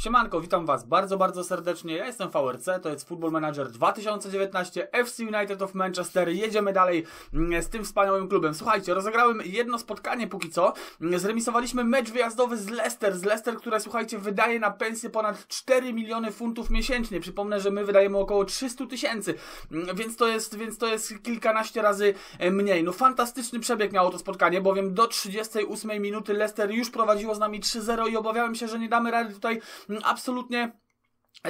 Siemanko, witam Was bardzo, bardzo serdecznie. Ja jestem VRC, to jest Football Manager 2019 FC United of Manchester. Jedziemy dalej mm, z tym wspaniałym klubem. Słuchajcie, rozegrałem jedno spotkanie póki co. Mm, zremisowaliśmy mecz wyjazdowy z Leicester. Z Leicester, które słuchajcie, wydaje na pensję ponad 4 miliony funtów miesięcznie. Przypomnę, że my wydajemy około 300 tysięcy, mm, więc to jest, więc to jest kilkanaście razy e, mniej. No fantastyczny przebieg miało to spotkanie, bowiem do 38 minuty Leicester już prowadziło z nami 3-0 i obawiałem się, że nie damy rady tutaj absolutnie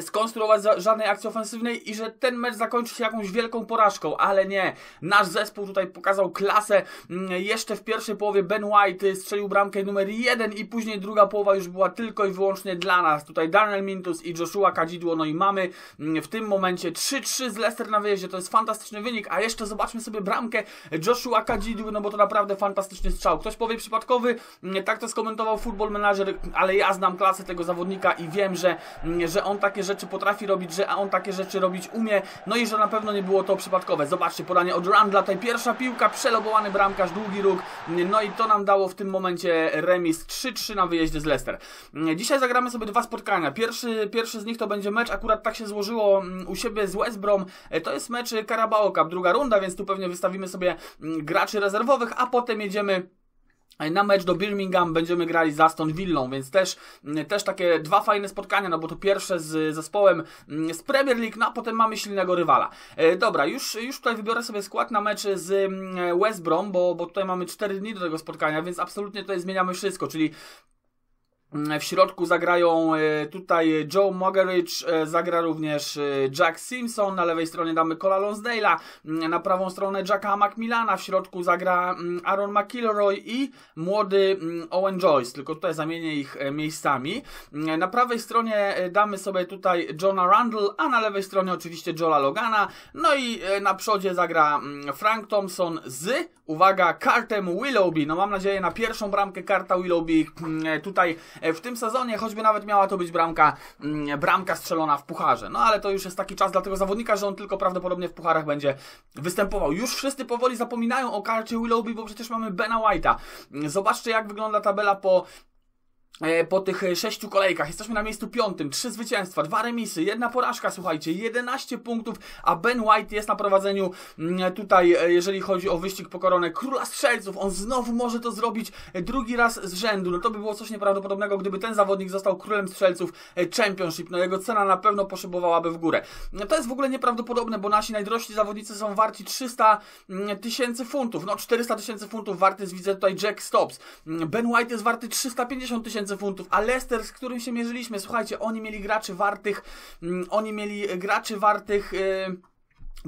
skonstruować żadnej akcji ofensywnej i że ten mecz zakończy się jakąś wielką porażką, ale nie. Nasz zespół tutaj pokazał klasę. Mm, jeszcze w pierwszej połowie Ben White strzelił bramkę numer jeden i później druga połowa już była tylko i wyłącznie dla nas. Tutaj Daniel Mintus i Joshua Kadzidło, no i mamy mm, w tym momencie 3-3 z Leicester na wyjeździe. To jest fantastyczny wynik, a jeszcze zobaczmy sobie bramkę Joshua Kadzidły, no bo to naprawdę fantastyczny strzał. Ktoś powie przypadkowy, mm, tak to skomentował Football Manager, ale ja znam klasę tego zawodnika i wiem, że, że on takie rzeczy potrafi robić, że on takie rzeczy robić umie, no i że na pewno nie było to przypadkowe. Zobaczcie, podanie od Randla, tutaj pierwsza piłka, przelobowany bramkarz, długi róg, no i to nam dało w tym momencie remis 3-3 na wyjeździe z Leicester. Dzisiaj zagramy sobie dwa spotkania. Pierwszy, pierwszy z nich to będzie mecz, akurat tak się złożyło mm, u siebie z West Brom, e, to jest mecz Carabao Cup, druga runda, więc tu pewnie wystawimy sobie mm, graczy rezerwowych, a potem jedziemy na mecz do Birmingham będziemy grali z Aston Villą, więc też, mm, też takie dwa fajne spotkania, no bo to pierwsze z zespołem mm, z Premier League, no a potem mamy silnego rywala. E, dobra, już, już tutaj wybiorę sobie skład na mecz z mm, West Brom, bo, bo tutaj mamy 4 dni do tego spotkania, więc absolutnie tutaj zmieniamy wszystko, czyli w środku zagrają e, tutaj Joe Moggeridge, e, zagra również e, Jack Simpson, na lewej stronie damy Cola Lonsdale'a, mm, na prawą stronę Jacka Macmillana, w środku zagra mm, Aaron McIlroy i młody mm, Owen Joyce, tylko tutaj zamienię ich miejscami. Na prawej stronie damy sobie tutaj Johna Randall, a na lewej stronie oczywiście Jola Logana, no i na przodzie zagra Frank Thompson z, uwaga, kartem Willoughby, no mam nadzieję na pierwszą bramkę karta Willoughby tutaj E, w tym sezonie, choćby nawet miała to być bramka, mm, bramka strzelona w pucharze. No ale to już jest taki czas dla tego zawodnika, że on tylko prawdopodobnie w pucharach będzie występował. Już wszyscy powoli zapominają o karcie Willoughby, bo przecież mamy Bena White'a. Zobaczcie jak wygląda tabela po E, po tych e, sześciu kolejkach. Jesteśmy na miejscu piątym, trzy zwycięstwa, dwa remisy, jedna porażka, słuchajcie, 11 punktów, a Ben White jest na prowadzeniu mm, tutaj, e, jeżeli chodzi o wyścig po koronę króla strzelców. On znowu może to zrobić drugi raz z rzędu. No to by było coś nieprawdopodobnego, gdyby ten zawodnik został królem strzelców Championship. No jego cena na pewno poszybowałaby w górę. No to jest w ogóle nieprawdopodobne, bo nasi najdrożsi zawodnicy są warci 300 mm, tysięcy funtów. No 400 tysięcy funtów warty jest, widzę tutaj Jack Stops. Mm, ben White jest warty 350 tysięcy tysięcy funtów, a Leicester, z którym się mierzyliśmy, słuchajcie, oni mieli graczy wartych, mm, oni mieli graczy wartych... Yy,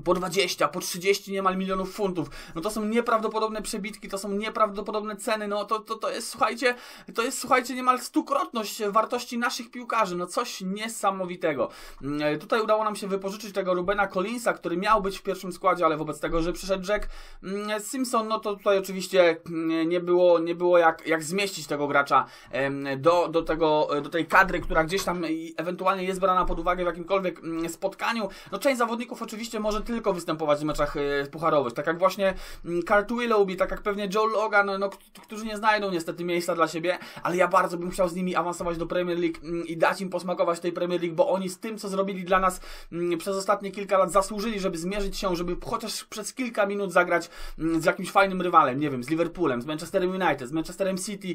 po 20, po 30 niemal milionów funtów. No to są nieprawdopodobne przebitki, to są nieprawdopodobne ceny, no to, to, to jest, słuchajcie, to jest, słuchajcie, niemal stukrotność wartości naszych piłkarzy, no coś niesamowitego. Mm, tutaj udało nam się wypożyczyć tego Rubena Collinsa, który miał być w pierwszym składzie, ale wobec tego, że przyszedł Jack mm, Simpson, no to tutaj oczywiście mm, nie było, nie było jak, jak zmieścić tego gracza do, do, tego, do tej kadry, która gdzieś tam ewentualnie jest brana pod uwagę w jakimkolwiek spotkaniu. No część zawodników oczywiście może tylko występować w meczach y, pucharowych. Tak jak właśnie Kurt mm, Willoughby, tak jak pewnie Joe Logan, no, którzy nie znajdą niestety miejsca dla siebie, ale ja bardzo bym chciał z nimi awansować do Premier League mm, i dać im posmakować tej Premier League, bo oni z tym, co zrobili dla nas mm, przez ostatnie kilka lat, zasłużyli, żeby zmierzyć się, żeby chociaż przez kilka minut zagrać z jakimś fajnym rywalem, nie wiem, z Liverpoolem, z Manchesterem United, z Manchesterem City,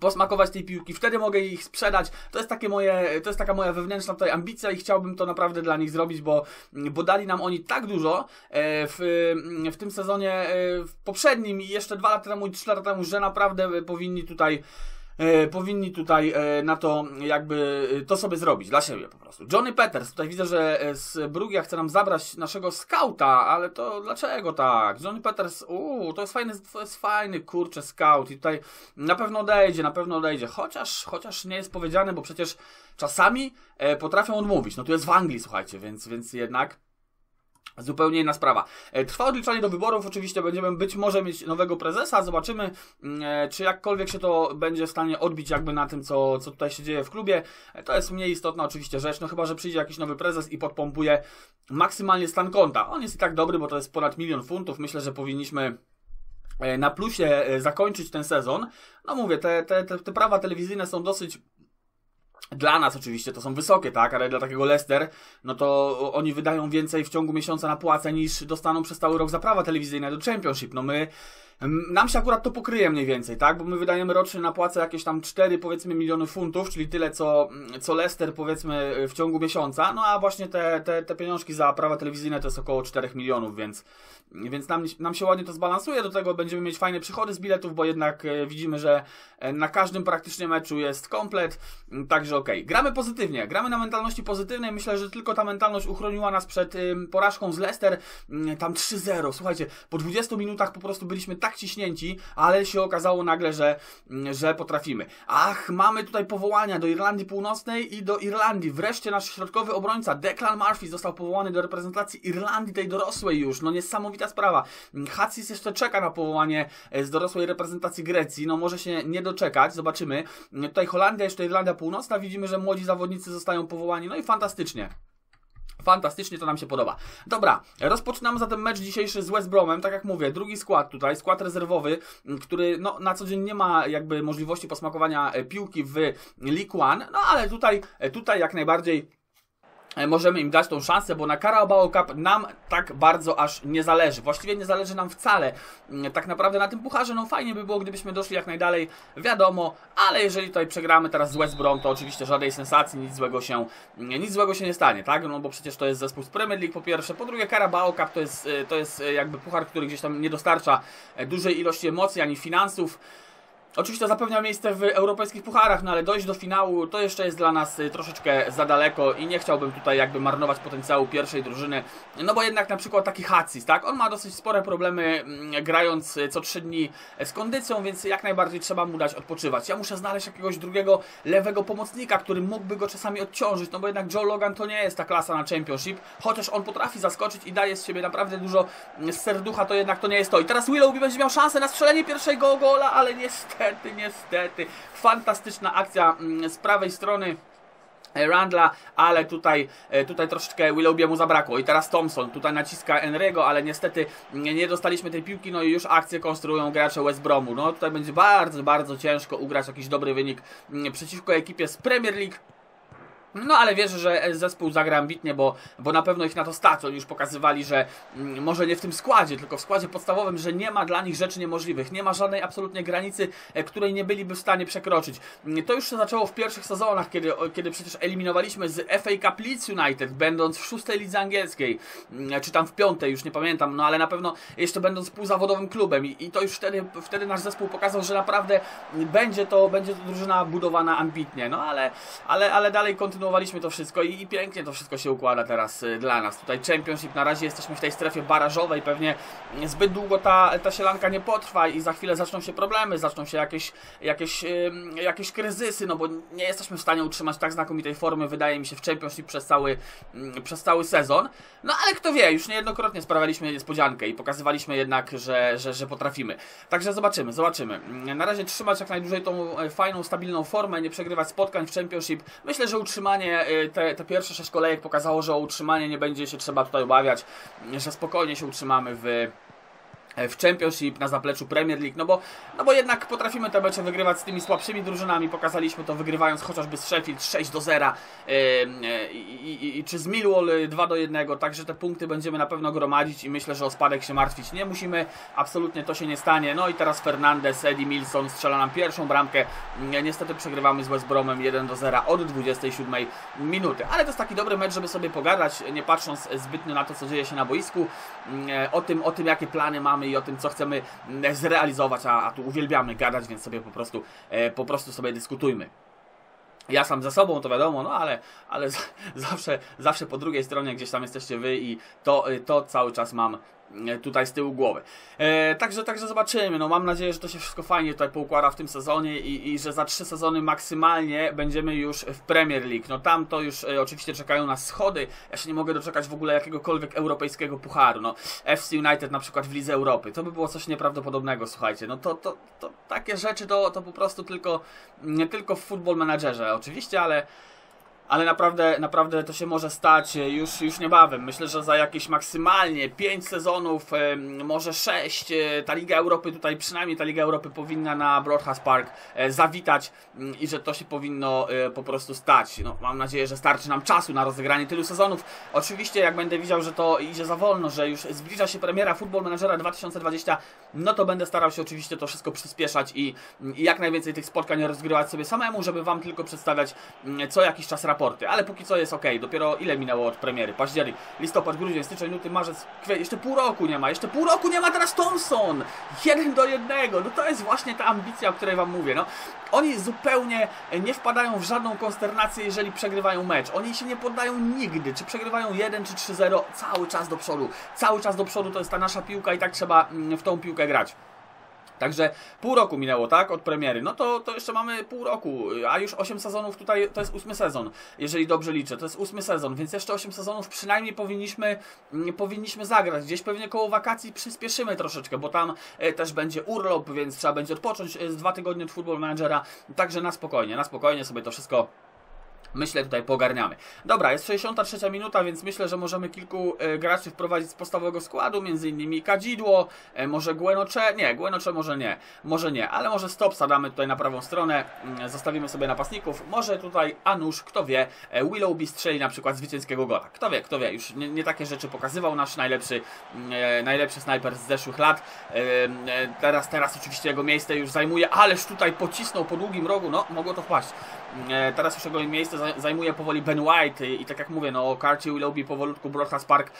posmakować tej piłki, wtedy mogę ich sprzedać. To jest takie moje, to jest taka moja wewnętrzna tutaj ambicja i chciałbym to naprawdę dla nich zrobić, bo, bo dali nam oni tak dużo e, w, w tym sezonie e, w poprzednim i jeszcze dwa lata temu i trzy lata temu, że naprawdę powinni tutaj e, powinni tutaj e, na to jakby e, to sobie zrobić dla siebie po prostu. Johnny Peters, tutaj widzę, że z Brugia chce nam zabrać naszego skauta, ale to dlaczego tak? Johnny Peters, uuu, to jest fajny, to jest fajny, kurczę, scout i tutaj na pewno odejdzie, na pewno odejdzie, chociaż, chociaż nie jest powiedziane, bo przecież czasami potrafią odmówić. No tu jest w Anglii, słuchajcie, więc, więc jednak Zupełnie inna sprawa. E, trwa odliczanie do wyborów, oczywiście będziemy być może mieć nowego prezesa, zobaczymy mm, e, czy jakkolwiek się to będzie w stanie odbić jakby na tym, co, co tutaj się dzieje w klubie. E, to jest mniej istotna oczywiście rzecz, no chyba, że przyjdzie jakiś nowy prezes i podpompuje maksymalnie stan konta. On jest i tak dobry, bo to jest ponad milion funtów, myślę, że powinniśmy na plusie zakończyć ten sezon. No mówię, te, te, te, te prawa telewizyjne są dosyć Dla nas oczywiście to są wysokie, tak, ale dla takiego Leicester, no to oni wydają więcej w ciągu miesiąca na płacę niż dostaną przez cały rok za prawa telewizyjne do Championship. No my nam się akurat to pokryje mniej więcej, tak? Bo my wydajemy rocznie na płacę jakieś tam 4 powiedzmy miliony funtów, czyli tyle co, co Leicester powiedzmy w ciągu miesiąca, no a właśnie te, te, te pieniążki za prawa telewizyjne to jest około 4 milionów, więc, więc nam, nam się ładnie to zbalansuje, do tego będziemy mieć fajne przychody z biletów, bo jednak e, widzimy, że e, na każdym praktycznie meczu jest komplet, także okej. Okay. Gramy pozytywnie, gramy na mentalności pozytywnej, myślę, że tylko ta mentalność uchroniła nas przed porażką z Leicester, tam 3-0, słuchajcie, po 20 minutach po prostu byliśmy tak tak ciśnięci, ale się okazało nagle, że, że potrafimy. Ach, mamy tutaj powołania do Irlandii Północnej i do Irlandii. Wreszcie nasz środkowy obrońca Declan Murphy został powołany do reprezentacji Irlandii, tej dorosłej już. No niesamowita sprawa. Hatsis jeszcze czeka na powołanie e, z dorosłej reprezentacji Grecji. No może się nie doczekać, zobaczymy. Tutaj Holandia, jeszcze Irlandia Północna. Widzimy, że młodzi zawodnicy zostają powołani. No i fantastycznie. Fantastycznie to nam się podoba. Dobra, rozpoczynamy zatem mecz dzisiejszy z West Bromem. Tak jak mówię, drugi skład tutaj, skład rezerwowy, który no, na co dzień nie ma jakby możliwości posmakowania e, piłki w League One, no ale tutaj, e, tutaj jak najbardziej możemy im dać tą szansę, bo na Carabao Cup nam tak bardzo aż nie zależy. Właściwie nie zależy nam wcale. Mm, tak naprawdę na tym pucharze, no fajnie by było, gdybyśmy doszli jak najdalej, wiadomo, ale jeżeli tutaj przegramy teraz z West Brom, to oczywiście żadnej sensacji, nic złego się, mm, nic złego się nie stanie, tak? No bo przecież to jest zespół z Premier League po pierwsze, po drugie Carabao Cup to jest, e, to jest e, jakby puchar, który gdzieś tam nie dostarcza dużej ilości emocji ani finansów. Oczywiście zapewnia miejsce w europejskich pucharach, no ale dojść do finału to jeszcze jest dla nas y, troszeczkę za daleko i nie chciałbym tutaj jakby marnować potencjału pierwszej drużyny, no bo jednak na przykład taki Hacis, tak, on ma dosyć spore problemy mm, grając y, co trzy dni z kondycją, więc jak najbardziej trzeba mu dać odpoczywać. Ja muszę znaleźć jakiegoś drugiego lewego pomocnika, który mógłby go czasami odciążyć, no bo jednak Joe Logan to nie jest ta klasa na Championship, chociaż on potrafi zaskoczyć i daje z siebie naprawdę dużo z serducha, to jednak to nie jest to. I teraz Willoughby będzie miał szansę na strzelenie pierwszego gola, ale niestety niestety, niestety. Fantastyczna akcja mm, z prawej strony. E, Randla, ale tutaj, e, tutaj troszeczkę Willowbie mu zabrakło. I teraz Thompson tutaj naciska Enry'ego, ale niestety nie dostaliśmy tej piłki, no i już akcję konstruują gracze West Bromu. No tutaj będzie bardzo, bardzo ciężko ugrać jakiś dobry wynik mm, przeciwko ekipie z Premier League. No ale wierzę, że zespół zagra ambitnie, bo, bo na pewno ich na to stać. Oni już pokazywali, że mm, może nie w tym składzie, tylko w składzie podstawowym, że nie ma dla nich rzeczy niemożliwych. Nie ma żadnej absolutnie granicy, e, której nie byliby w stanie przekroczyć. Mm, to już się zaczęło w pierwszych sezonach, kiedy, kiedy przecież eliminowaliśmy z FA Cup Leeds United, będąc w szóstej lidze angielskiej, mm, czy tam w piątej, już nie pamiętam, no ale na pewno jeszcze będąc półzawodowym klubem i, i to już wtedy, wtedy nasz zespół pokazał, że naprawdę będzie to, będzie to drużyna budowana ambitnie. No ale, ale, ale dalej kontynuujemy kontynuowaliśmy to wszystko i, i, pięknie to wszystko się układa teraz y, dla nas. Tutaj Championship, na razie jesteśmy w tej strefie barażowej, pewnie zbyt długo ta, ta sielanka nie potrwa i za chwilę zaczną się problemy, zaczną się jakieś, jakieś, y, jakieś kryzysy, no bo nie jesteśmy w stanie utrzymać tak znakomitej formy, wydaje mi się, w Championship przez cały, y, przez cały sezon. No ale kto wie, już niejednokrotnie sprawialiśmy niespodziankę i pokazywaliśmy jednak, że, że, że potrafimy. Także zobaczymy, zobaczymy. Na razie trzymać jak najdłużej tą e, fajną, stabilną formę, nie przegrywać spotkań w Championship. Myślę, że utrzymamy utrzymanie, y, te, te pierwsze sześć kolejek pokazało, że o utrzymanie nie będzie się trzeba tutaj obawiać, że spokojnie się utrzymamy w w Championship, na zapleczu Premier League, no bo, no bo jednak potrafimy te mecze wygrywać z tymi słabszymi drużynami, pokazaliśmy to wygrywając chociażby z Sheffield 6 do 0 yy, yy, czy z Millwall 2 do 1, także te punkty będziemy na pewno gromadzić i myślę, że o spadek się martwić nie musimy, absolutnie to się nie stanie, no i teraz Fernandez, Eddie Milson strzela nam pierwszą bramkę, niestety przegrywamy z West Bromem 1 do 0 od 27 minuty, ale to jest taki dobry mecz, żeby sobie pogadać, nie patrząc zbytnio na to, co dzieje się na boisku, o tym, o tym jakie plany mamy i o tym, co chcemy mm, zrealizować, a, a tu uwielbiamy gadać, więc sobie po prostu, e, po prostu sobie dyskutujmy. Ja sam ze sobą, to wiadomo, no ale, ale zawsze, zawsze po drugiej stronie gdzieś tam jesteście wy i to, to cały czas mam tutaj z tyłu głowy. E, także, także zobaczymy. No, mam nadzieję, że to się wszystko fajnie tutaj poukłada w tym sezonie i, i że za trzy sezony maksymalnie będziemy już w Premier League. No tam to już e, oczywiście czekają nas schody. Ja się nie mogę doczekać w ogóle jakiegokolwiek europejskiego pucharu. No, FC United na przykład w Lidze Europy. To by było coś nieprawdopodobnego, słuchajcie. No to, to, to takie rzeczy to, to po prostu tylko, nie tylko w Football Managerze oczywiście, ale ale naprawdę, naprawdę to się może stać już, już niebawem. Myślę, że za jakieś maksymalnie 5 sezonów, może 6, ta Liga Europy tutaj, przynajmniej ta Liga Europy powinna na Broadcast Park zawitać mm, i że to się powinno po prostu stać. No, mam nadzieję, że starczy nam czasu na rozegranie tylu sezonów. Oczywiście, jak będę widział, że to idzie za wolno, że już zbliża się premiera Football Managera 2020, no to będę starał się oczywiście to wszystko przyspieszać i, i jak najwięcej tych spotkań rozgrywać sobie samemu, żeby Wam tylko przedstawiać mm, co jakiś czas raporty. Ale póki co jest ok. Dopiero ile minęło od premiery? Październik, listopad, grudzień, styczeń, luty, marzec, kwiecień. Jeszcze pół roku nie ma. Jeszcze pół roku nie ma teraz Thompson. Jeden do jednego. No to jest właśnie ta ambicja, o której Wam mówię. No, oni zupełnie nie wpadają w żadną konsternację, jeżeli przegrywają mecz. Oni się nie poddają nigdy. Czy przegrywają 1 czy 3-0, cały czas do przodu. Cały czas do przodu to jest ta nasza piłka i tak trzeba mm, w tą piłkę grać. Także pół roku minęło, tak, od premiery. No to, to jeszcze mamy pół roku, a już 8 sezonów tutaj to jest ósmy sezon, jeżeli dobrze liczę. To jest ósmy sezon, więc jeszcze 8 sezonów przynajmniej powinniśmy, nie powinniśmy zagrać. Gdzieś pewnie koło wakacji przyspieszymy troszeczkę, bo tam e, też będzie urlop, więc trzeba będzie odpocząć e, z dwa tygodnie od Football Managera. Także na spokojnie, na spokojnie sobie to wszystko Myślę, tutaj pogarniamy. Dobra, jest 63 minuta, więc myślę, że możemy kilku e, graczy wprowadzić z podstawowego składu, między innymi Kadzidło, e, może Gwenocze, nie, Gwenocze może nie, może nie, ale może Stopsa damy tutaj na prawą stronę, mm, zostawimy sobie napastników, może tutaj Anusz, kto wie, e, Willowby strzeli na przykład zwycięskiego gola, kto wie, kto wie, już nie, nie takie rzeczy pokazywał nasz najlepszy, mm, najlepszy snajper z zeszłych lat, teraz, teraz oczywiście jego miejsce już zajmuje, ależ tutaj pocisnął po długim rogu, no, mogło to wpaść. E, teraz już jego miejsce zajmuje powoli Ben White i, tak jak mówię, no o Carcie Willoughby powolutku Broadcast Park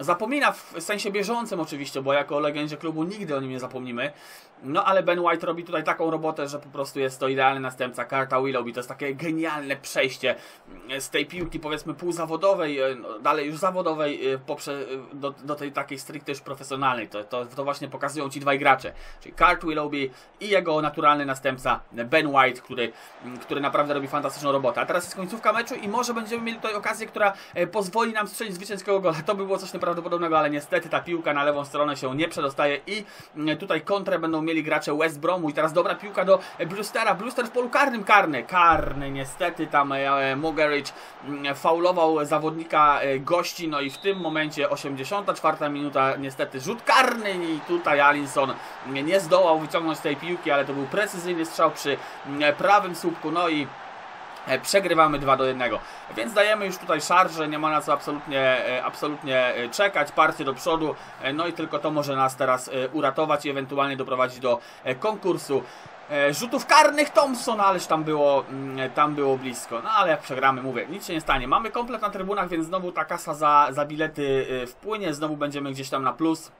zapomina w sensie bieżącym oczywiście, bo jako legendzie klubu nigdy o nim nie zapomnimy. No ale Ben White robi tutaj taką robotę, że po prostu jest to idealny następca Carta Willoughby. To jest takie genialne przejście z tej piłki powiedzmy półzawodowej, e, no, dalej już zawodowej e, poprze, do, do tej takiej stricte już profesjonalnej. To, to, to właśnie pokazują ci dwaj gracze, czyli Cart Willoughby i jego naturalny następca Ben White, który, który naprawdę robi fantastyczną robotę. A teraz jest końcówka meczu i może będziemy mieli tutaj okazję, która e, pozwoli nam strzelić zwycięskiego gola. To by było coś nieprawdopodobnego, ale niestety ta piłka na lewą stronę się nie przedostaje i tutaj kontrę będą mieli gracze West Bromu i teraz dobra piłka do Brewstera. Brewster w polu karnym, karny, karny niestety tam e, Mogerich faulował zawodnika e, gości, no i w tym momencie 84 minuta niestety rzut karny i tutaj Alinson nie zdołał wyciągnąć tej piłki, ale to był precyzyjny strzał przy prawym słupku, no i E, przegrywamy 2 do 1. Więc dajemy już tutaj szarże, nie ma na co absolutnie, e, absolutnie e, czekać, parcie do przodu, no i tylko to może nas teraz uratować i ewentualnie doprowadzić do konkursu rzutów karnych Thompson, ależ tam było, mm, tam było blisko. No ale jak przegramy, mówię, nic się nie stanie. Mamy komplet na trybunach, więc znowu ta kasa za, za bilety wpłynie, znowu będziemy gdzieś tam na plus.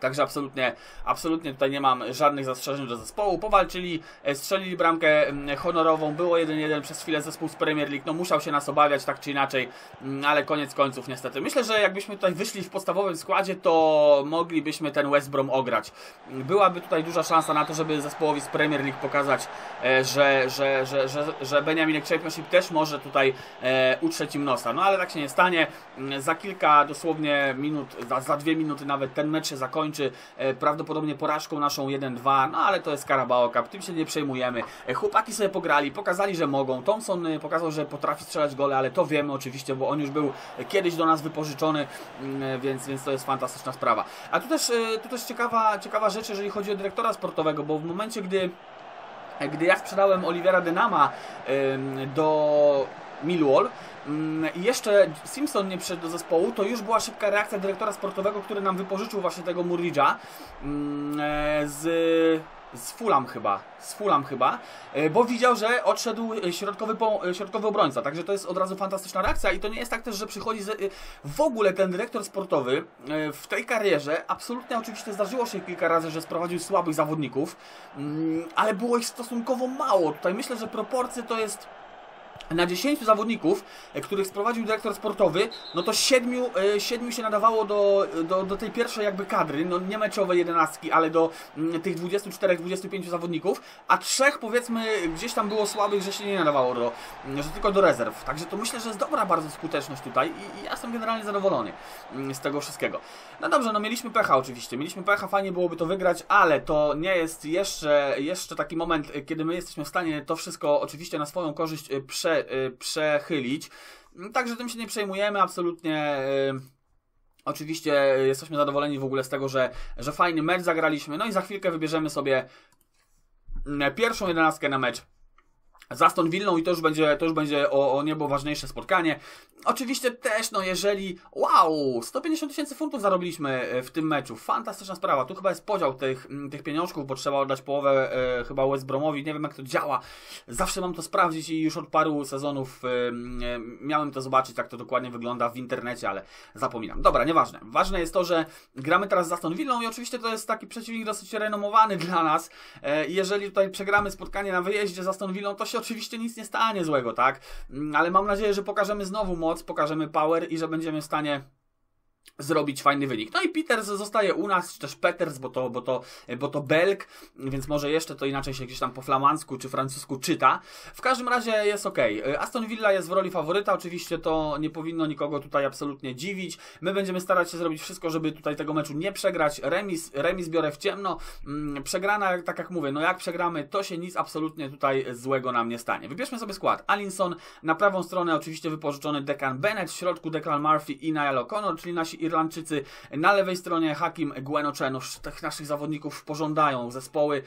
Także absolutnie, absolutnie tutaj nie mam żadnych zastrzeżeń do zespołu. Powalczyli, e, strzelili bramkę mm, honorową, było 1-1 przez chwilę zespół z Premier League. No musiał się nas obawiać tak czy inaczej, mm, ale koniec końców niestety. Myślę, że jakbyśmy tutaj wyszli w podstawowym składzie, to moglibyśmy ten West Brom ograć. Byłaby tutaj duża szansa na to, żeby zespołowi z Premier League pokazać, e, że, że, że, że, że Benjaminek Championship też może tutaj e, utrzeć im nosa. No ale tak się nie stanie. Mm, za kilka dosłownie minut, za, za dwie minuty nawet ten mecz się zakończy zakończy e, prawdopodobnie porażką naszą 1-2, no ale to jest Carabao Cup, tym się nie przejmujemy. E, chłopaki sobie pograli, pokazali, że mogą. Thompson e, pokazał, że potrafi strzelać gole, ale to wiemy oczywiście, bo on już był kiedyś do nas wypożyczony, mm, więc, więc to jest fantastyczna sprawa. A tu też, tu też ciekawa, ciekawa rzecz, jeżeli chodzi o dyrektora sportowego, bo w momencie, gdy gdy ja sprzedałem Olivera Dynama do Millwall, Mm, i jeszcze Simpson nie przyszedł do zespołu, to już była szybka reakcja dyrektora sportowego, który nam wypożyczył właśnie tego Murridge'a. Mm, e, z z Fulham chyba, z Fulham chyba, e, bo widział, że odszedł środkowy, środkowy obrońca, także to jest od razu fantastyczna reakcja i to nie jest tak też, że przychodzi z, e, w ogóle ten dyrektor sportowy w tej karierze, absolutnie oczywiście zdarzyło się kilka razy, że sprowadził słabych zawodników, mm, ale było ich stosunkowo mało, tutaj myślę, że proporcje to jest na 10 zawodników, e, których sprowadził dyrektor sportowy, no to 7, 7 e, się nadawało do, do, do tej pierwszej jakby kadry, no nie meczowej jedenastki, ale do mm, tych 24-25 zawodników, a trzech powiedzmy gdzieś tam było słabych, że się nie nadawało do, mm, że tylko do rezerw. Także to myślę, że jest dobra bardzo skuteczność tutaj i, i ja jestem generalnie zadowolony mm, z tego wszystkiego. No dobrze, no mieliśmy pecha oczywiście, mieliśmy pecha, fajnie byłoby to wygrać, ale to nie jest jeszcze, jeszcze taki moment, kiedy my jesteśmy w stanie to wszystko oczywiście na swoją korzyść e, prze prze, przechylić. Także tym się nie przejmujemy absolutnie. Oczywiście jesteśmy zadowoleni w ogóle z tego, że, że fajny mecz zagraliśmy. No i za chwilkę wybierzemy sobie mm, pierwszą jedenastkę na mecz z Aston i to już będzie, to już będzie o, o niebo ważniejsze spotkanie. Oczywiście też, no jeżeli, wow, 150 tysięcy funtów zarobiliśmy e, w tym meczu, fantastyczna sprawa, tu chyba jest podział tych, tych pieniążków, bo trzeba oddać połowę e, chyba West Bromowi, nie wiem jak to działa, zawsze mam to sprawdzić i już od paru sezonów e, miałem to zobaczyć, jak to dokładnie wygląda w internecie, ale zapominam. Dobra, nieważne. Ważne jest to, że gramy teraz z Aston Villą i oczywiście to jest taki przeciwnik dosyć renomowany dla nas. E, jeżeli tutaj przegramy spotkanie na wyjeździe z Aston Villą, to się oczywiście nic nie stanie złego, tak? Mm, ale mam nadzieję, że pokażemy znowu moc, pokażemy power i że będziemy w stanie zrobić fajny wynik. No i Peters zostaje u nas, czy też Peters, bo to, bo to, bo to Belg, więc może jeszcze to inaczej się gdzieś tam po flamandzku czy francusku czyta. W każdym razie jest ok. Aston Villa jest w roli faworyta, oczywiście to nie powinno nikogo tutaj absolutnie dziwić. My będziemy starać się zrobić wszystko, żeby tutaj tego meczu nie przegrać. Remis, remis biorę w ciemno. Mm, przegrana, tak jak mówię, no jak przegramy, to się nic absolutnie tutaj złego nam nie stanie. Wybierzmy sobie skład. Alinson, na prawą stronę oczywiście wypożyczony Declan Bennett, w środku Declan Murphy i Niall O'Connor, czyli nasi Irlandczycy. Na lewej stronie Hakim Guenocenów. Tych naszych zawodników pożądają zespoły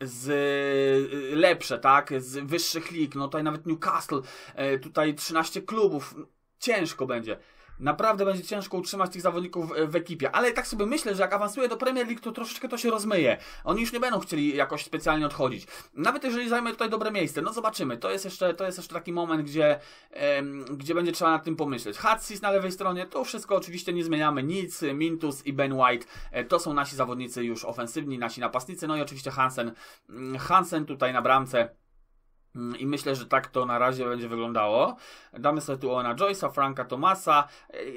z lepsze, tak, z wyższych lig, no tutaj nawet Newcastle, e, tutaj 13 klubów, ciężko będzie. Naprawdę będzie ciężko utrzymać tych zawodników w ekipie, ale tak sobie myślę, że jak awansuje do Premier League, to troszeczkę to się rozmyje. Oni już nie będą chcieli jakoś specjalnie odchodzić. Nawet jeżeli zajmę tutaj dobre miejsce, no zobaczymy. To jest jeszcze, to jest jeszcze taki moment, gdzie, em, gdzie będzie trzeba nad tym pomyśleć. Hatsis na lewej stronie, to wszystko oczywiście nie zmieniamy. Nic, Mintus i Ben White, e, to są nasi zawodnicy już ofensywni, nasi napastnicy, no i oczywiście Hansen. Mm, Hansen tutaj na bramce I myślę, że tak to na razie będzie wyglądało. Damy sobie tu Oena Joyce'a, Franka Tomasa.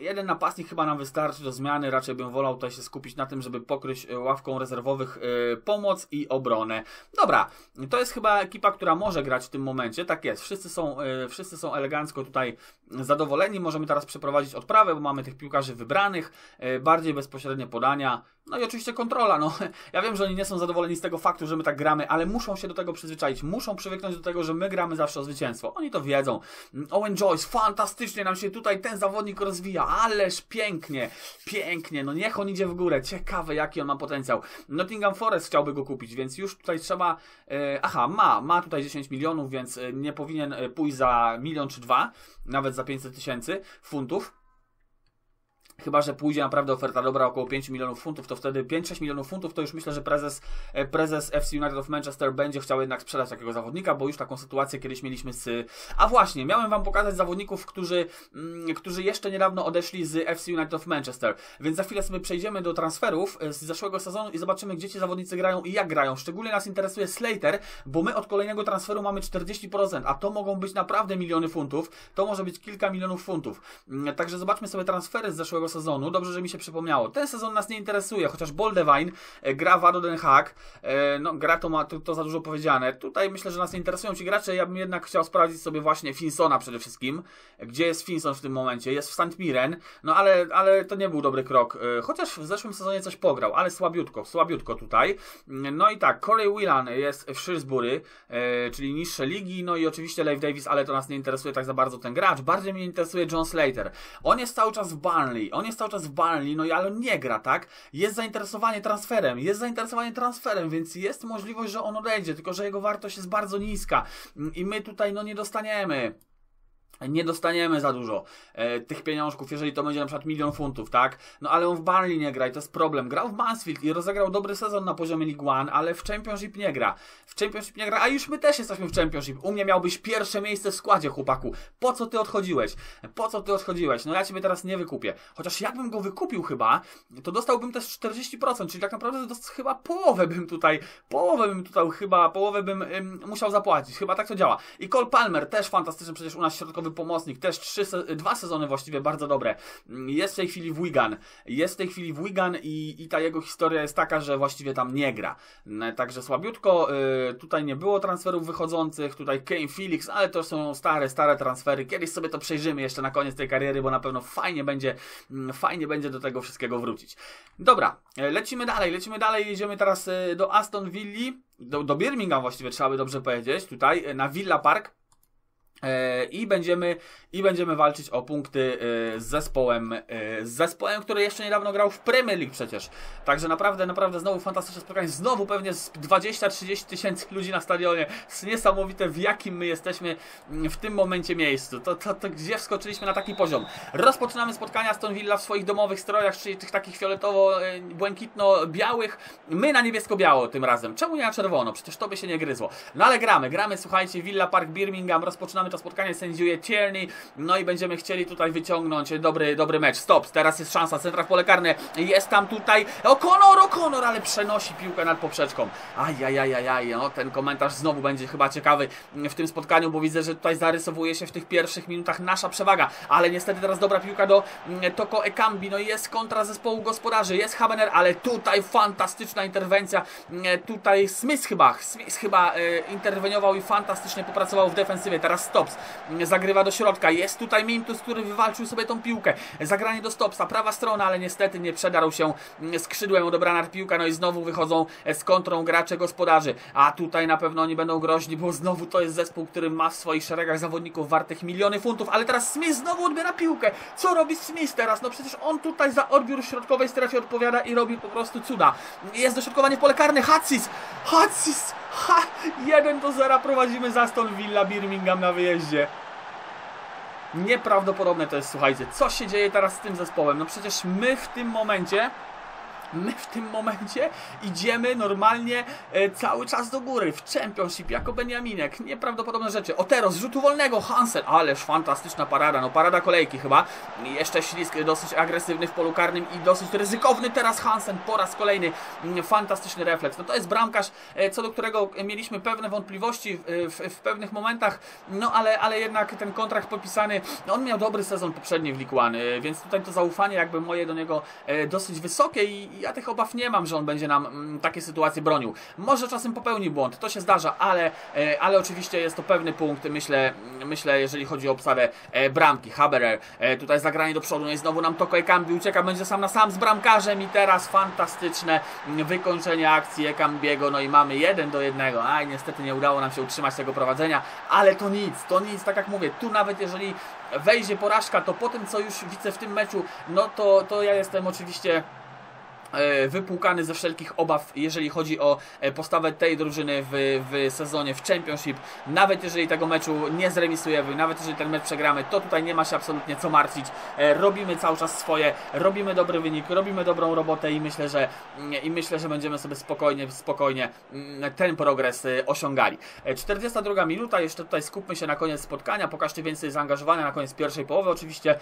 Jeden napastnik chyba nam wystarczy do zmiany. Raczej bym wolał tutaj się skupić na tym, żeby pokryć e, ławką rezerwowych y, pomoc i obronę. Dobra, to jest chyba ekipa, która może grać w tym momencie. Tak jest. Wszyscy są, wszyscy są elegancko tutaj zadowoleni. Możemy teraz przeprowadzić odprawę, bo mamy tych piłkarzy wybranych. Bardziej bezpośrednie podania. No i oczywiście kontrola. No, ja wiem, że oni nie są zadowoleni z tego faktu, że my tak gramy, ale muszą się do tego przyzwyczaić. Muszą przywyknąć do tego, że my gramy zawsze o zwycięstwo. Oni to wiedzą. Owen Joyce, fantastycznie nam się tutaj ten zawodnik rozwija, ależ pięknie, pięknie. No niech on idzie w górę. Ciekawe, jaki on ma potencjał. Nottingham Forest chciałby go kupić, więc już tutaj trzeba. E, aha, ma, ma tutaj 10 milionów, więc e, nie powinien e, pójść za milion czy dwa, nawet za 500 tysięcy funtów. Chyba, że pójdzie naprawdę oferta dobra około 5 milionów funtów, to wtedy 5-6 milionów funtów, to już myślę, że prezes, e, prezes FC United of Manchester będzie chciał jednak sprzedać takiego zawodnika, bo już taką sytuację kiedyś mieliśmy z... A właśnie, miałem Wam pokazać zawodników, którzy, mm, którzy jeszcze niedawno odeszli z FC United of Manchester, więc za chwilę sobie przejdziemy do transferów e, z zeszłego sezonu i zobaczymy, gdzie ci zawodnicy grają i jak grają. Szczególnie nas interesuje Slater, bo my od kolejnego transferu mamy 40%, a to mogą być naprawdę miliony funtów, to może być kilka milionów funtów. Mm, także zobaczmy sobie transfery z zeszłego sezonu. Dobrze, że mi się przypomniało. Ten sezon nas nie interesuje, chociaż Boldewine e, gra w Ado Den Haag. E, no, gra to ma to, to, za dużo powiedziane. Tutaj myślę, że nas nie interesują ci gracze. Ja bym jednak chciał sprawdzić sobie właśnie Finsona przede wszystkim. Gdzie jest Finson w tym momencie? Jest w St. Mirren. No ale, ale to nie był dobry krok. E, chociaż w zeszłym sezonie coś pograł, ale słabiutko, słabiutko tutaj. No i tak, Corey Whelan jest w Shrewsbury, czyli niższe ligi. No i oczywiście Leif Davis, ale to nas nie interesuje tak za bardzo ten gracz. Bardziej mnie interesuje John Slater. On jest cały czas w Burnley. On jest cały czas w Burnley, no ale on nie gra, tak? Jest zainteresowanie transferem, jest zainteresowanie transferem, więc jest możliwość, że on odejdzie, tylko że jego wartość jest bardzo niska i my tutaj no nie dostaniemy nie dostaniemy za dużo e, tych pieniążków, jeżeli to będzie na przykład milion funtów, tak? No ale on w Burnley nie gra i to jest problem. Grał w Mansfield i rozegrał dobry sezon na poziomie League One, ale w Championship nie gra. W Championship nie gra, a już my też jesteśmy w Championship. U mnie miałbyś pierwsze miejsce w składzie, chłopaku. Po co ty odchodziłeś? Po co ty odchodziłeś? No ja ciebie teraz nie wykupię. Chociaż jakbym go wykupił chyba, to dostałbym też 40%, czyli tak naprawdę chyba połowę bym tutaj, połowę bym tutaj chyba, połowę bym ym, musiał zapłacić. Chyba tak to działa. I Cole Palmer też fantastyczny przecież u nas środkowy pomocnik, też trzy, dwa sezony właściwie bardzo dobre. Jest w tej chwili w Wigan. Jest w tej chwili w Wigan i, i ta jego historia jest taka, że właściwie tam nie gra. Także słabiutko. Y, tutaj nie było transferów wychodzących. Tutaj Kane Felix, ale to są stare, stare transfery. Kiedyś sobie to przejrzymy jeszcze na koniec tej kariery, bo na pewno fajnie będzie, mm, fajnie będzie do tego wszystkiego wrócić. Dobra, y, lecimy dalej, lecimy dalej. Jedziemy teraz y, do Aston Villa. Do, do Birmingham właściwie trzeba by dobrze powiedzieć. Tutaj na Villa Park E, I będziemy, I będziemy walczyć o punkty e, z zespołem, e, z zespołem, który jeszcze niedawno grał w Premier League przecież. Także naprawdę, naprawdę znowu fantastyczne spotkanie. Znowu pewnie z 20-30 tysięcy ludzi na stadionie. Jest niesamowite w jakim my jesteśmy w tym momencie miejscu. To, to, to gdzie wskoczyliśmy na taki poziom. Rozpoczynamy spotkania Aston Villa w swoich domowych strojach, czyli tych takich fioletowo-błękitno-białych. My na niebiesko-biało tym razem. Czemu nie na czerwono? Przecież to by się nie gryzło. No ale gramy, gramy, słuchajcie, Villa Park Birmingham, rozpoczynamy to spotkanie, sędziuje Tierney, no i będziemy chcieli tutaj wyciągnąć dobry, dobry mecz. Stop, teraz jest szansa, centra w pole karne, jest tam tutaj O'Connor, O'Connor, ale przenosi piłkę nad poprzeczką. Ajajajajaj, no ten komentarz znowu będzie chyba ciekawy w tym spotkaniu, bo widzę, że tutaj zarysowuje się w tych pierwszych minutach nasza przewaga, ale niestety teraz dobra piłka do mm, Toko Ekambi, no i jest kontra zespołu gospodarzy, jest Habener, ale tutaj fantastyczna interwencja, mm, tutaj Smith chyba, Smith chyba e, interweniował i fantastycznie popracował w defensywie, teraz stop Stops. Zagrywa do środka. Jest tutaj Mintus, który wywalczył sobie tą piłkę. Zagranie do Stopsa. Prawa strona, ale niestety nie przedarł się skrzydłem odebrana piłka. No i znowu wychodzą z kontrą gracze gospodarzy. A tutaj na pewno oni będą groźni, bo znowu to jest zespół, który ma w swoich szeregach zawodników wartych miliony funtów. Ale teraz Smith znowu odbiera piłkę. Co robi Smith teraz? No przecież on tutaj za odbiór w środkowej strefie odpowiada i robi po prostu cuda. Jest dośrodkowanie pole karne. Hatsis! Hatsis! Ha! 1 do 0 prowadzimy za Aston Villa Birmingham na wyjeździe. Nieprawdopodobne to jest, słuchajcie, co się dzieje teraz z tym zespołem? No przecież my w tym momencie my w tym momencie idziemy normalnie e, cały czas do góry w Championship jako Beniaminek. Nieprawdopodobne rzeczy. Otero z rzutu wolnego, Hansen, ależ fantastyczna parada, no parada kolejki chyba. Jeszcze ślisk dosyć agresywny w polu karnym i dosyć ryzykowny teraz Hansen po raz kolejny. Mm, fantastyczny refleks. No to jest bramkarz, e, co do którego mieliśmy pewne wątpliwości w, w, w pewnych momentach, no ale, ale jednak ten kontrakt podpisany, no on miał dobry sezon poprzedni w One, e, więc tutaj to zaufanie jakby moje do niego dosyć wysokie i ja tych obaw nie mam, że on będzie nam mm, takie sytuacje bronił. Może czasem popełni błąd, to się zdarza, ale, e, ale oczywiście jest to pewny punkt, myślę, myślę jeżeli chodzi o obsadę e, bramki. Haberer, e, tutaj zagranie do przodu, no i znowu nam Toko Ekambi ucieka, będzie sam na sam z bramkarzem i teraz fantastyczne wykończenie akcji Ekambiego, no i mamy jeden do jednego. Aj, niestety nie udało nam się utrzymać tego prowadzenia, ale to nic, to nic, tak jak mówię, tu nawet jeżeli wejdzie porażka, to po tym co już widzę w tym meczu, no to, to ja jestem oczywiście wypłukany ze wszelkich obaw, jeżeli chodzi o e, postawę tej drużyny w, w sezonie w Championship. Nawet jeżeli tego meczu nie zremisujemy, nawet jeżeli ten mecz przegramy, to tutaj nie ma się absolutnie co martwić. E, robimy cały czas swoje, robimy dobry wynik, robimy dobrą robotę i myślę, że mm, i myślę, że będziemy sobie spokojnie, spokojnie mm, ten progres osiągali. 42 minuta, jeszcze tutaj skupmy się na koniec spotkania, pokażcie więcej zaangażowania na koniec pierwszej połowy. Oczywiście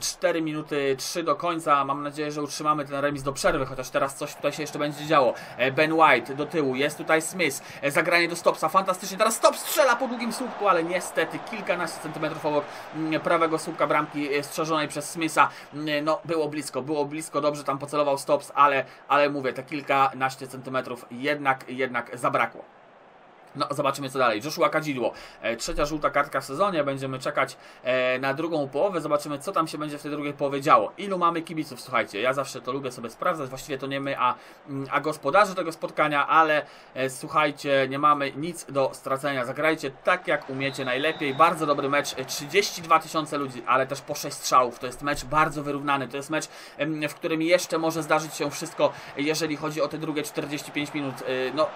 4 mm, minuty 3 do końca. Mam nadzieję, że utrzymamy ten remis do przodu przerwy, chociaż teraz coś tutaj się jeszcze będzie działo. E, ben White do tyłu, jest tutaj Smith, e, zagranie do Stopsa, fantastycznie, teraz Stop strzela po długim słupku, ale niestety kilkanaście centymetrów obok mm, prawego słupka bramki e, strzeżonej przez Smitha, mm, no było blisko, było blisko, dobrze tam pocelował Stops, ale, ale mówię, te kilkanaście centymetrów jednak, jednak zabrakło. No, zobaczymy co dalej. Joshua Kadzidło. E, trzecia żółta kartka w sezonie. Będziemy czekać e, na drugą połowę. Zobaczymy, co tam się będzie w tej drugiej połowie działo. Ilu mamy kibiców? Słuchajcie, ja zawsze to lubię sobie sprawdzać. Właściwie to nie my, a, mm, a gospodarze tego spotkania, ale e, słuchajcie, nie mamy nic do stracenia. Zagrajcie tak, jak umiecie najlepiej. Bardzo dobry mecz. 32 tysiące ludzi, ale też po 6 strzałów. To jest mecz bardzo wyrównany. To jest mecz, w którym jeszcze może zdarzyć się wszystko, jeżeli chodzi o te drugie 45 minut. No,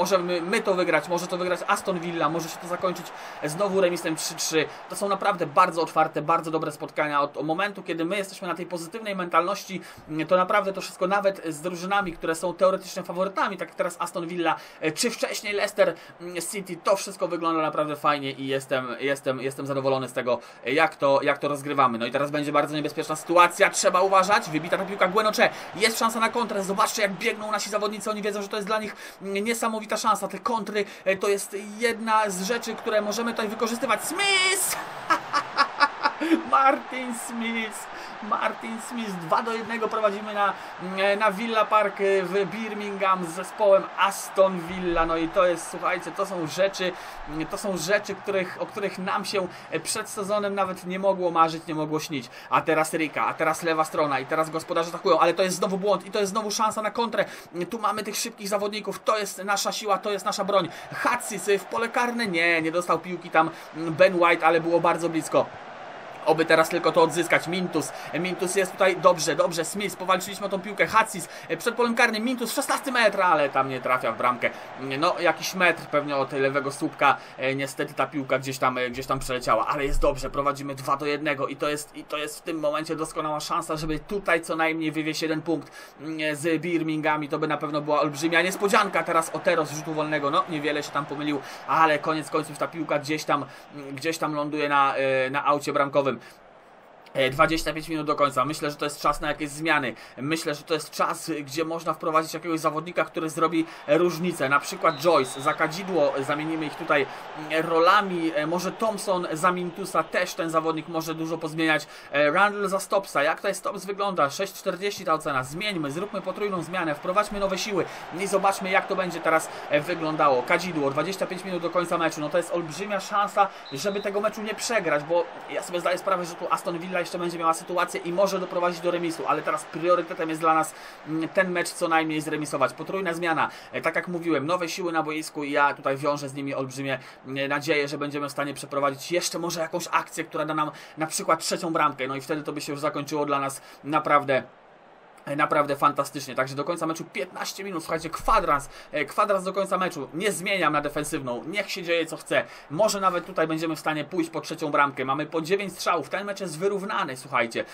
Możemy my to wygrać, może to wygrać Aston Villa, może się to zakończyć znowu remisem 3-3. To są naprawdę bardzo otwarte, bardzo dobre spotkania. Od momentu, kiedy my jesteśmy na tej pozytywnej mentalności, to naprawdę to wszystko, nawet z drużynami, które są teoretycznie faworytami, tak jak teraz Aston Villa, czy wcześniej Leicester City, to wszystko wygląda naprawdę fajnie i jestem, jestem, jestem zadowolony z tego, jak to, jak to rozgrywamy. No i teraz będzie bardzo niebezpieczna sytuacja, trzeba uważać. Wybita ta piłka Gwenocze, jest szansa na kontrę. Zobaczcie, jak biegną nasi zawodnicy, oni wiedzą, że to jest dla nich niesamowite niesamowita szansa. Te kontry e, to jest jedna z rzeczy, które możemy tutaj wykorzystywać. Smith! Martin Smith! Martin Smith 2 do 1 prowadzimy na, na Villa Park w Birmingham z zespołem Aston Villa. No i to jest, słuchajcie, to są rzeczy, to są rzeczy, których, o których nam się przed sezonem nawet nie mogło marzyć, nie mogło śnić. A teraz Rika, a teraz lewa strona i teraz gospodarze atakują, ale to jest znowu błąd i to jest znowu szansa na kontrę. Tu mamy tych szybkich zawodników, to jest nasza siła, to jest nasza broń. Hatsis w pole karne, nie, nie dostał piłki tam Ben White, ale było bardzo blisko. Oby teraz tylko to odzyskać. Mintus. Mintus jest tutaj dobrze, dobrze. Smith, powalczyliśmy o tą piłkę. Hatsis przed polem karnym. Mintus 16 metra, ale tam nie trafia w bramkę. No, jakiś metr pewnie od lewego słupka. E, niestety ta piłka gdzieś tam, e, gdzieś tam przeleciała, ale jest dobrze. Prowadzimy 2 do 1 i to jest, i to jest w tym momencie doskonała szansa, żeby tutaj co najmniej wywieźć jeden punkt mm, z Birmingham i to by na pewno była olbrzymia niespodzianka. Teraz Otero z rzutu wolnego. No, niewiele się tam pomylił, ale koniec końców ta piłka gdzieś tam, mm, gdzieś tam ląduje na, e, na aucie bramkowym. them 25 e, minut do końca. Myślę, że to jest czas na jakieś zmiany. Myślę, że to jest czas, gdzie można wprowadzić jakiegoś zawodnika, który zrobi różnicę. Na przykład Joyce za kadzidło, zamienimy ich tutaj mm, rolami. E, może Thompson za Mintusa też ten zawodnik może dużo pozmieniać. E, Randall za Stopsa. Jak tutaj Stops wygląda? 6,40 ta ocena. Zmieńmy, zróbmy potrójną zmianę, wprowadźmy nowe siły i zobaczmy, jak to będzie teraz wyglądało. Kadzidło, 25 minut do końca meczu. No to jest olbrzymia szansa, żeby tego meczu nie przegrać, bo ja sobie zdaję sprawę, że tu Aston Villa jeszcze będzie miała sytuację i może doprowadzić do remisu, ale teraz priorytetem jest dla nas mm, ten mecz co najmniej zremisować. Potrójna zmiana, e, tak jak mówiłem, nowe siły na boisku i ja tutaj wiążę z nimi olbrzymie mm, nadzieję, że będziemy w stanie przeprowadzić jeszcze może jakąś akcję, która da nam na przykład trzecią bramkę, no i wtedy to by się już zakończyło dla nas naprawdę naprawdę fantastycznie. Także do końca meczu 15 minut. Słuchajcie, kwadrans, e, kwadrans do końca meczu. Nie zmieniam na defensywną. Niech się dzieje co chce. Może nawet tutaj będziemy w stanie pójść po trzecią bramkę. Mamy po 9 strzałów. Ten mecz jest wyrównany, słuchajcie.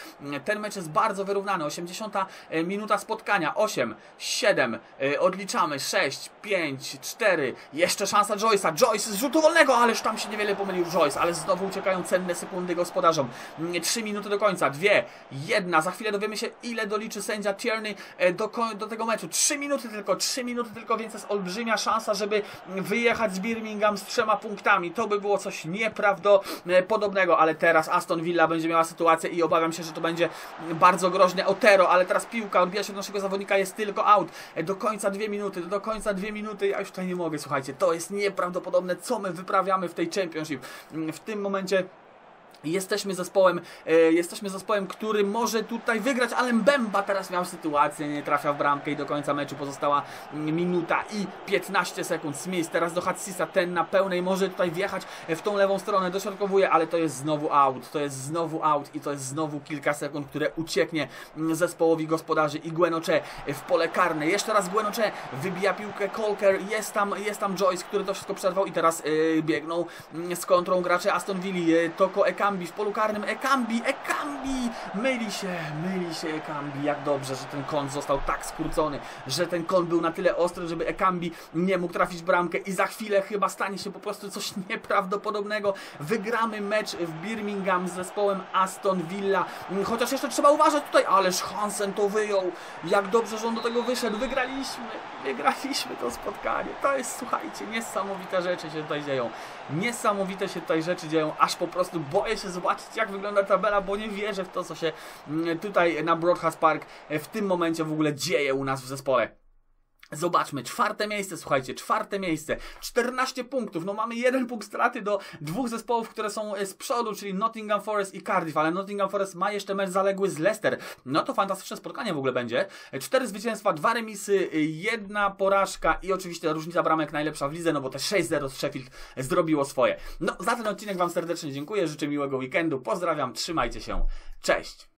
Ten mecz jest bardzo wyrównany. 80 e, minuta spotkania. 8, 7, odliczamy. 6, 5, 4. Jeszcze szansa Joyce'a. Joyce z rzutu wolnego, ależ tam się niewiele pomylił Joyce, ale znowu uciekają cenne sekundy gospodarzom. 3 minuty do końca. 2, 1. Za chwilę dowiemy się, ile doliczy sędzia sędzia Tierney e, do, do tego meczu. 3 minuty tylko, 3 minuty tylko, więc jest olbrzymia szansa, żeby wyjechać z Birmingham z trzema punktami. To by było coś nieprawdopodobnego, ale teraz Aston Villa będzie miała sytuację i obawiam się, że to będzie bardzo groźne Otero, ale teraz piłka odbija się od naszego zawodnika, jest tylko out. E, do końca dwie minuty, do końca dwie minuty, ja już tutaj nie mogę, słuchajcie, to jest nieprawdopodobne, co my wyprawiamy w tej Championship. W tym momencie Jesteśmy zespołem, e, jesteśmy zespołem, który może tutaj wygrać, ale Mbemba teraz miał sytuację, nie trafia w bramkę i do końca meczu pozostała minuta i 15 sekund. Smith teraz do Hatsisa, ten na pełnej może tutaj wjechać w tą lewą stronę, dośrodkowuje, ale to jest znowu out, to jest znowu out i to jest znowu kilka sekund, które ucieknie zespołowi gospodarzy i Gwenoche w pole karne. Jeszcze raz Gwenoche wybija piłkę Colker, jest tam, jest tam Joyce, który to wszystko przerwał i teraz yy, biegną z kontrą gracze Aston Villa, Toko Ekami Ekambi w polu karnym. Ekambi, Ekambi! Myli się, myli się Ekambi. Jak dobrze, że ten kąt został tak skrócony, że ten kąt był na tyle ostry, żeby Ekambi nie mógł trafić bramkę i za chwilę chyba stanie się po prostu coś nieprawdopodobnego. Wygramy mecz w Birmingham z zespołem Aston Villa. Chociaż jeszcze trzeba uważać tutaj, ależ Hansen to wyjął. Jak dobrze, że on do tego wyszedł. Wygraliśmy, wygraliśmy to spotkanie. To jest, słuchajcie, niesamowite rzeczy się tutaj dzieją. Niesamowite się tutaj rzeczy dzieją, aż po prostu boję się zobaczyć jak wygląda tabela, bo nie wierzę w to, co się mm, tutaj na Broadcast Park w tym momencie w ogóle dzieje u nas w zespole. Zobaczmy, czwarte miejsce, słuchajcie, czwarte miejsce, 14 punktów, no mamy jeden punkt straty do dwóch zespołów, które są z przodu, czyli Nottingham Forest i Cardiff, ale Nottingham Forest ma jeszcze mecz zaległy z Leicester, no to fantastyczne spotkanie w ogóle będzie, cztery zwycięstwa, dwa remisy, jedna porażka i oczywiście różnica bramek najlepsza w lidze, no bo te 6-0 z Sheffield zrobiło swoje. No, za ten odcinek Wam serdecznie dziękuję, życzę miłego weekendu, pozdrawiam, trzymajcie się, cześć!